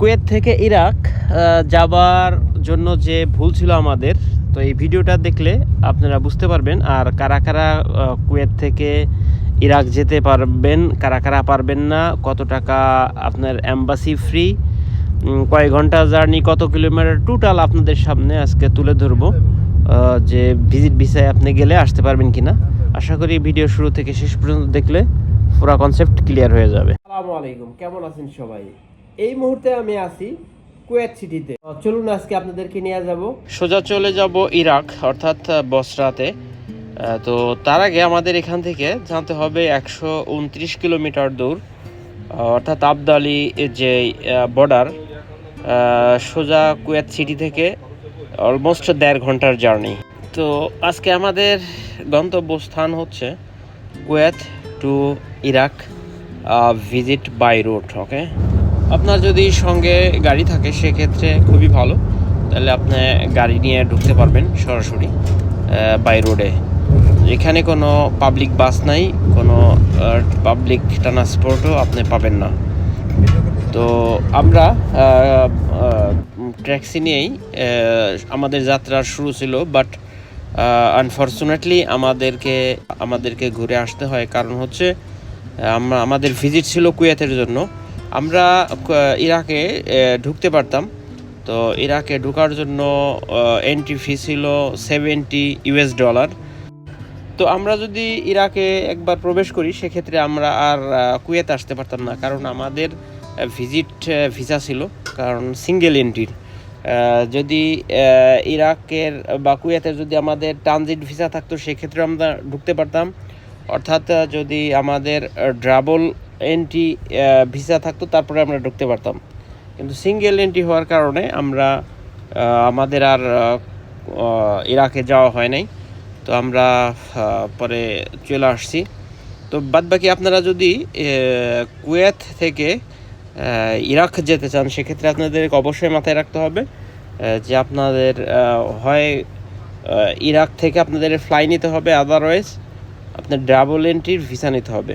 Kuwait থেকে Iraq যাবার জন্য যে ভুল ছিল আমাদের, তো এই ভিডিওটা দেখলে আপনারা বুঝতে পারবেন আর কারা কারা কুয়েত থেকে ইরাক যেতে পারবেন, কারা কারা পারবেন না, কত টাকা আপনার অ্যাম্বাসি ফ্রি কয়েক ঘণ্টা জার্নি, কত কিলোমিটার টোটাল আপনাদের সামনে আজকে তুলে ধরবো যে ভিজিট ভিসায় আপনি গেলে আসতে পারবেন কি না আশা করি ভিডিও শুরু থেকে শেষ পর্যন্ত দেখলে পুরো কনসেপ্ট ক্লিয়ার হয়ে যাবে। আসসালামু আলাইকুম, কেমন আছেন সবাই? এই মুহূর্তে আমি আছি কুয়েত সিটিতে। চলুন আজকে আপনাদেরকে নিয়ে যাব। সোজা চলে যাব ইরাক, অর্থাৎ বসরাতে। তো তার আগে আমাদের এখান থেকে জানতে হবে একশো উনত্রিশ কিলোমিটার দূর, অর্থাৎ আবদালি যে বর্ডার সোজা কুয়েত সিটি থেকে অলমোস্ট দেড় ঘণ্টার জার্নি তো আজকে আমাদের গন্তব্যস্থান হচ্ছে Kuwait to Iraq visit by road okay আপনার যদি সঙ্গে গাড়ি থাকে, সেক্ষেত্রে খুবই ভালো। তাহলে আপনি গাড়ি নিয়ে ঢুকতে পারবেন সরাসরি বাই রোডে এখানে কোনো পাবলিক বাস নাই, কোনো পাবলিক ট্রান্সপোর্টও আপনি পাবেন না। তো আমরা ট্যাক্সি নিয়েই আমাদের যাত্রা শুরু ছিল বাট আনফর্চুনেটলি আমাদেরকে আমাদেরকে ঘুরে আসতে হয়। কারণ হচ্ছে আমরা, আমাদের ভিজিট ছিল কুয়েতের জন্য। আমরা ইরাকে ঢুকতে পারতাম। তো ইরাকে ঢোকার জন্য এন্ট্রি ফি ছিল সেভেন্টি ইউএস ডলার তো আমরা যদি ইরাকে একবার প্রবেশ করি, সেক্ষেত্রে আমরা আর কুয়েত আসতে পারতাম না। কারণ আমাদের ভিজিট ভিসা ছিল, কারণ সিঙ্গেল এন্ট্রির যদি ইরাকের বা কুয়েতে যদি আমাদের ট্রানজিট ভিসা থাকতো, সেক্ষেত্রে আমরা ঢুকতে পারতাম। অর্থাৎ যদি আমাদের ডাবল এন্ট্রি ভিসা থাকতো, তারপরে আমরা ঢুকতে পারতাম। কিন্তু সিঙ্গেল এন্ট্রি হওয়ার কারণে আমরা আমাদের আর ইরাকে যাওয়া হয় নাই। তো আমরা পরে চলে আসছি। তো বাদ বাকি আপনারা যদি কুয়েত থেকে ইরাক যেতে চান, সেক্ষেত্রে আপনাদের অবশ্যই মাথায় রাখতে হবে যে আপনাদের হয় ইরাক থেকে আপনাদের ফ্লাই নিতে হবে আদারওয়াইজ আপনার ডাবল এন্ট্রির ভিসা নিতে হবে।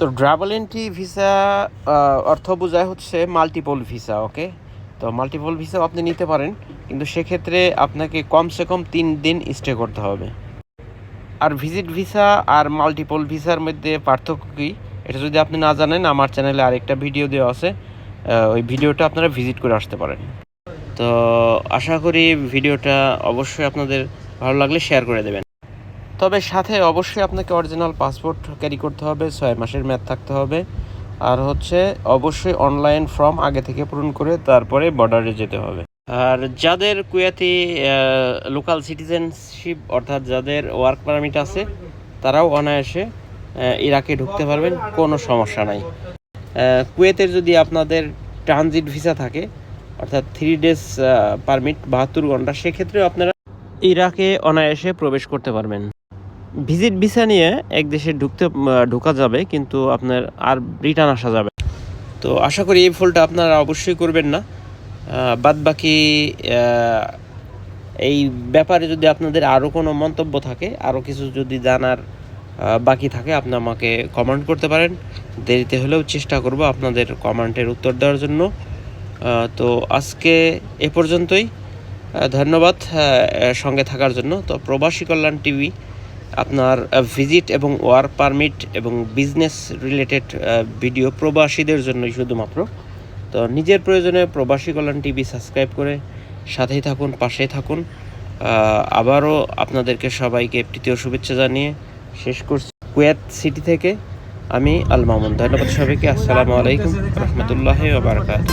তো ডাবল এন্ট্রি ভিসা অর্থ বোঝায় হচ্ছে মাল্টিপল ভিসা ওকে তো মাল্টিপল ভিসাও আপনি নিতে পারেন, কিন্তু সেক্ষেত্রে আপনাকে কমসে কম তিন দিন স্টে করতে হবে। আর ভিজিট ভিসা আর মাল্টিপল ভিসার মধ্যে পার্থক্য কী? এটা যদি আপনি না জানেন, আমার চ্যানেলে আরেকটা ভিডিও দেওয়া আছে ওই ভিডিওটা আপনারা ভিজিট করে আসতে পারেন। তো আশা করি ভিডিওটা অবশ্যই আপনাদের ভালো লাগলে শেয়ার করে দেবেন। তবে সাথে অবশ্যই আপনাকে অরিজিনাল পাসপোর্ট ক্যারি করতে হবে, ছয় মাসের ম্যাথ থাকতে হবে। আর হচ্ছে অবশ্যই অনলাইন ফর্ম আগে থেকে পূরণ করে তারপরে বর্ডারে যেতে হবে। আর যাদের কুয়েতি লোকাল সিটিজেনশিপ অর্থাৎ যাদের ওয়ার্ক পারমিট আছে, তারাও অনায়াসে ইরাকে ঢুকতে পারবেন, কোনো সমস্যা নাই। কুয়েতের যদি আপনাদের ট্রানজিট ভিসা থাকে, অর্থাৎ থ্রি ডেজ পারমিট বাহাত্তর ঘণ্টা, সেক্ষেত্রেও আপনারা ইরাকে অনায়াসে প্রবেশ করতে পারবেন। ভিজিট ভিসা নিয়ে এক দেশে ঢুকতে ঢোকা যাবে, কিন্তু আপনার আর রিটার্ন আসা যাবে তো আশা করি এই ভুলটা আপনারা অবশ্যই করবেন না। বাদ বাকি এই ব্যাপারে যদি আপনাদের আরও কোনো মন্তব্য থাকে আরও কিছু যদি জানার বাকি থাকে, আপনি আমাকে কমেন্ট করতে পারেন। দেরিতে হলেও চেষ্টা করব আপনাদের কমেন্টের উত্তর দেওয়ার জন্য। তো আজকে এ পর্যন্তই। ধন্যবাদ সঙ্গে থাকার জন্য। তো প্রবাসী কল্যাণ টিভি আপনার ভিজিট এবং ওয়ার্ক পারমিট এবং বিজনেস রিলেটেড ভিডিও প্রবাসীদের জন্যই শুধুমাত্র। তো নিজের প্রয়োজনে প্রবাসী কল্যাণ টিভি সাবস্ক্রাইব করে সাথেই থাকুন, পাশেই থাকুন। আবারও আপনাদেরকে সবাইকে তৃতীয় শুভেচ্ছা জানিয়ে শেষ করছি কুয়েত সিটি থেকে আমি আল মামুন। ধন্যবাদ সবাইকে। আসসালামু আলাইকুম। রহমতুল্লাহ বারকাত